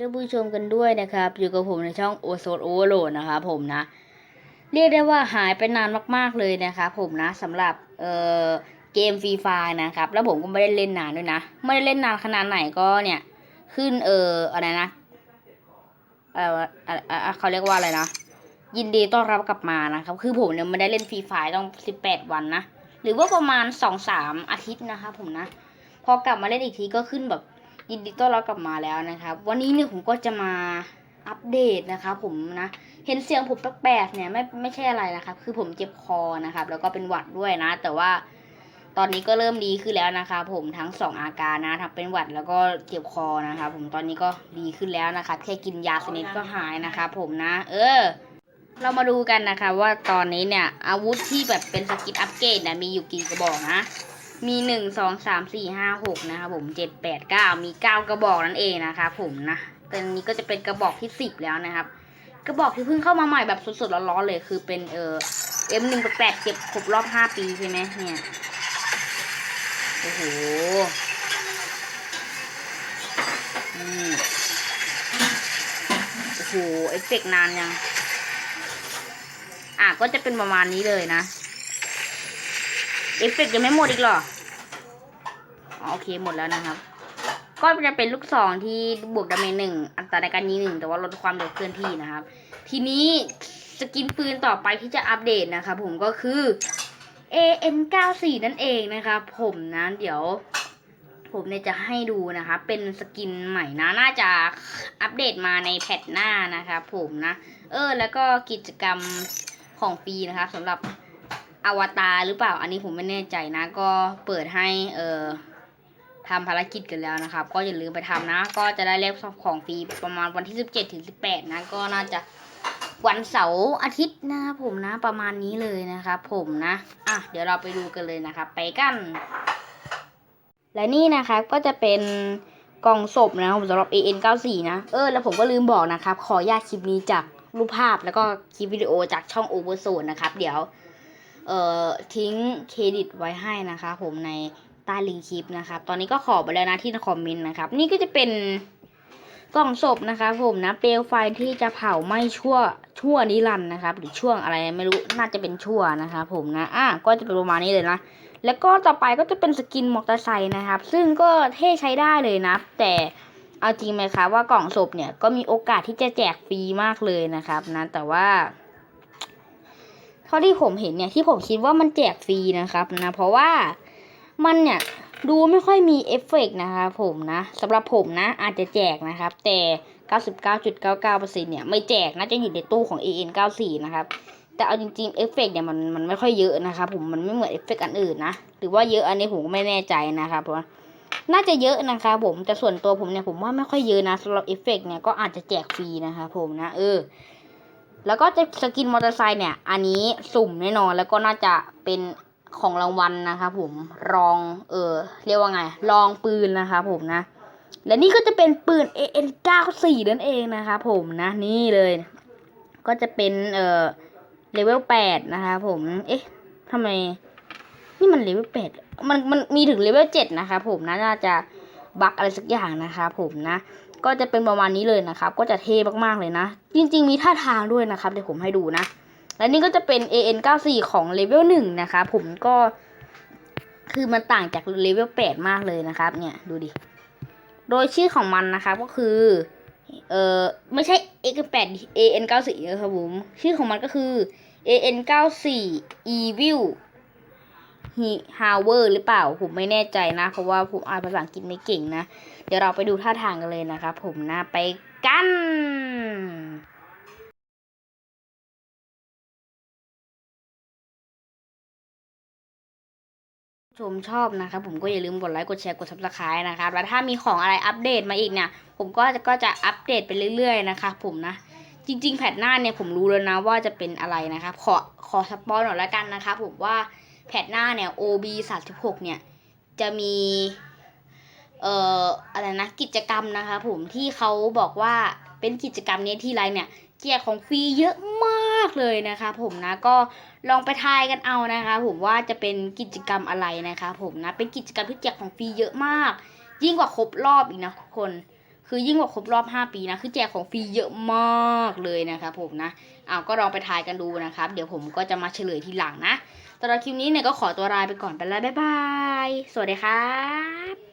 ท่านผู้ชมกันด้วยนะครับ อยู่กับผมในช่องโอโซนโอเวอร์โหลดนะครับผมนะ เรียกได้ว่าหายไปนานมาก ๆเลยนะครับผมนะสำหรับเอ่อเกมฟรีไฟนะครับ แล้วผมก็ไม่ได้เล่นนานด้วยนะ ไม่ได้เล่นนานขนาดไหนก็เนี่ย ขึ้นเอ่ออะไรนะเอ่ออะอะอะเขาเรียกว่าอะไรนะ ยินดีต้อนรับกลับมานะครับ คือผมเนี่ยไม่ได้เล่นฟรีไฟต้องสิบแปดวันนะ หรือว่าประมาณสองสามอาทิตย์นะครับผมนะ พอกลับมาเล่นอีกทีก็ขึ้นแบบ ยินดีต้อนรับกลับมาแล้วนะครับ วันนี้เนี่ยผมก็จะมาอัปเดตนะครับผมนะเห็นเสียงผมแปลกๆเนี่ยไม่ไม่ใช่อะไรนะครับ คือผมเจ็บคอนะครับ แล้วก็เป็นหวัดด้วยนะ แต่ว่าตอนนี้ก็เริ่มดีขึ้นแล้วนะครับผมทั้งสองอาการนะทั้งเป็นหวัดแล้วก็เจ็บคอนะครับผมตอนนี้ก็ดีขึ้นแล้วนะครับแค่กินยาสนิทก็หายนะครับผมนะ เออ เรามาดูกันนะคะว่าตอนนี้เนี่ยอาวุธที่แบบเป็นสกิลอัปเกรดเนี่ยมีอยู่กี่กระบอกนะ มีหนึ่งสองสามสี่ห้าหกนะครับผมเจ็ดแปดเก้ามีเก้ากระบอกนั่นเองนะครับผมนะต่อันนี้ก็จะเป็นกระบอกที่สิบแล้วนะครับ กระบอกที่เพิ่งเข้ามาใหม่แบบสดๆร้อนๆเลย คือเป็นเออเอ็มหนึ่งแปดเก็บครบรอบห้าปีใช่ไหมเนี่ยโอ้โหโอ้โหเอฟเฟกนานยัง อะก็จะเป็นประมาณนี้เลยนะ เอฟเฟกต์ยังไม่หมดอีกหรออ๋อโอเคหมดแล้วนะครับ ก็จะเป็นลูกซองที่บวกดาเมจหนึ่งอัตราในการยิงหนึ่งแต่ว่าลดความเร็วเคลื่อนที่นะครับ ทีนี้สกินปืนต่อไปที่จะอัปเดตนะครับผมก็คือ AN94 นั่นเองนะครับผมนะเดี๋ยว ผมเนี่ยจะให้ดูนะครับเป็นสกินใหม่นะน่าจะอัปเดตมาในแพทหน้านะครับผมนะ เออ แล้วก็กิจกรรมของฟรีนะครับสำหรับ อวตารหรือเปล่า อันนี้ผมไม่แน่ใจนะ ก็เปิดให้เอ่อทำภารกิจกันแล้วนะครับ ก็อย่าลืมไปทำนะ ก็จะได้เลขของฟรีประมาณวันที่ 17ถึง18 นะ ก็น่าจะวันเสาร์อาทิตย์นะครับผมนะประมาณนี้เลยนะครับผมนะ อะ เดี๋ยวเราไปดูกันเลยนะครับ ไปกัน และนี่นะครับก็จะเป็นกล่องศพนะครับสำหรับ AN94 นะ เออ แล้วผมก็ลืมบอกนะครับ ขอญาตคลิปนี้จากรูปภาพแล้วก็คลิปวิดีโอจากช่อง Overzone นะครับ เดี๋ยว เอ่อทิ้งเครดิตไว้ให้นะคะผมในใต้ลิงก์คลิปนะครับ ตอนนี้ก็ขอไปแล้วนะที่คอมเมนต์นะครับ นี่ก็จะเป็นกล่องศพนะคะผมนะเปลวไฟที่จะเผาไหม้ชั่วชั่วนิรันดร์นะครับ หรือช่วงอะไรไม่รู้น่าจะเป็นชั่วนะคะผมนะอะก็จะเป็นประมาณนี้เลยนะ แล้วก็ต่อไปก็จะเป็นสกินมอเตอร์ไซค์นะครับ ซึ่งก็เท่ใช้ได้เลยนะ แต่เอาจริงไหมครับว่ากล่องศพเนี่ยก็มีโอกาสที่จะแจกฟรีมากเลยนะครับนะแต่ว่า เท่าที่ผมเห็นเนี่ยที่ผมคิดว่ามันแจกฟรีนะครับนะเพราะว่ามันเนี่ยดูไม่ค่อยมีเอฟเฟกต์นะครับผมนะสำหรับผมนะอาจจะแจกนะครับ แต่ 99.99%เนี่ยไม่แจกน่าจะอยู่ในตู้ของ AN94 นะครับแต่เอาจริงๆเอฟเฟกต์เนี่ยมันมันไม่ค่อยเยอะนะครับผมมันไม่เหมือนเอฟเฟกต์อันอื่นนะหรือว่าเยอะอันนี้ผมก็ไม่แน่ใจนะครับเพราะว่าน่าจะเยอะนะครับผมแต่ส่วนตัวผมเนี่ยผมว่าไม่ค่อยเยอะนะสำหรับเอฟเฟกต์เนี่ยก็อาจจะแจกฟรีนะครับผมนะเออ แล้วก็จะสกินมอเตอร์ไซค์เนี่ย อันนี้สุ่มแน่นอน แล้วก็น่าจะเป็นของรางวัลนะครับผมรองเออเรียกว่าไงรองปืนนะครับผมนะ และนี่ก็จะเป็นปืน AN94 นั่นเองนะครับผมนะนี่เลย ก็จะเป็นเออเลเวลแปดนะคะผมเอ๊ะทำไม นี่มันเลเวลแปดมันมันมีถึงเลเวลเจ็ดนะคะผมนะน่าจะบักอะไรสักอย่างนะคะผมนะ ก็จะเป็นประมาณนี้เลยนะครับ ก็จะเท่มากๆเลยนะ จริง ๆ มีท่าทางด้วยนะครับ เดี๋ยวผมให้ดูนะ และนี่ก็จะเป็น AN94 ของเลเวลหนึ่งนะคะ ผมก็ คือมันต่างจากเลเวลแปดมากเลยนะครับ เนี่ยดูดิ โดยชื่อของมันนะคะก็คือ เออไม่ใช่ X8 AN94 นะครับผม ชื่อของมันก็คือ AN94 Evil Hower หรือเปล่าผมไม่แน่ใจนะ เพราะว่าผมอ่านภาษาอังกฤษไม่เก่งนะ เดี๋ยวเราไปดูท่าทางกันเลยนะครับผมนะไปกันชมชอบนะครับผมก็อย่าลืมกดไลค์กดแชร์กด subscribe นะครับแล้วถ้ามีของอะไรอัปเดตมาอีกเนี่ย ผมก็จะก็จะอัปเดตไปเรื่อยๆนะครับผมนะ จริง ๆ แพทหน้าเนี่ยผมรู้แล้วนะว่าจะเป็นอะไรนะครับขอขอสปอยหน่อยละกันนะครับผมว่า แพทหน้าเนี่ย OB 36เนี่ย จะมี เอ่อ อะไรนะ กิจกรรมนะคะผมที่เขาบอกว่าเป็นกิจกรรมเนี้ยที่ไรเนี่ยแจกของฟรีเยอะมากเลยนะคะผมนะก็ลองไปทายกันเอานะคะ ผมว่าจะเป็นกิจกรรมอะไรนะคะ ผมนะเป็นกิจกรรมที่แจกของฟรีเยอะมาก ยิ่งกว่าครบรอบอีกนะทุกคน คือยิ่งกว่าครบรอบ 5 ปีนะ คือแจกของฟรีเยอะมากเลยนะครับผมนะเอาก็ลองไปทายกันดูนะครับ เดี๋ยวผมก็จะมาเฉลยทีหลังนะตอนคลิปนี้เนี่ยก็ขอตัวลาไปก่อนไปแล้วบ๊ายบาย สวัสดีครับ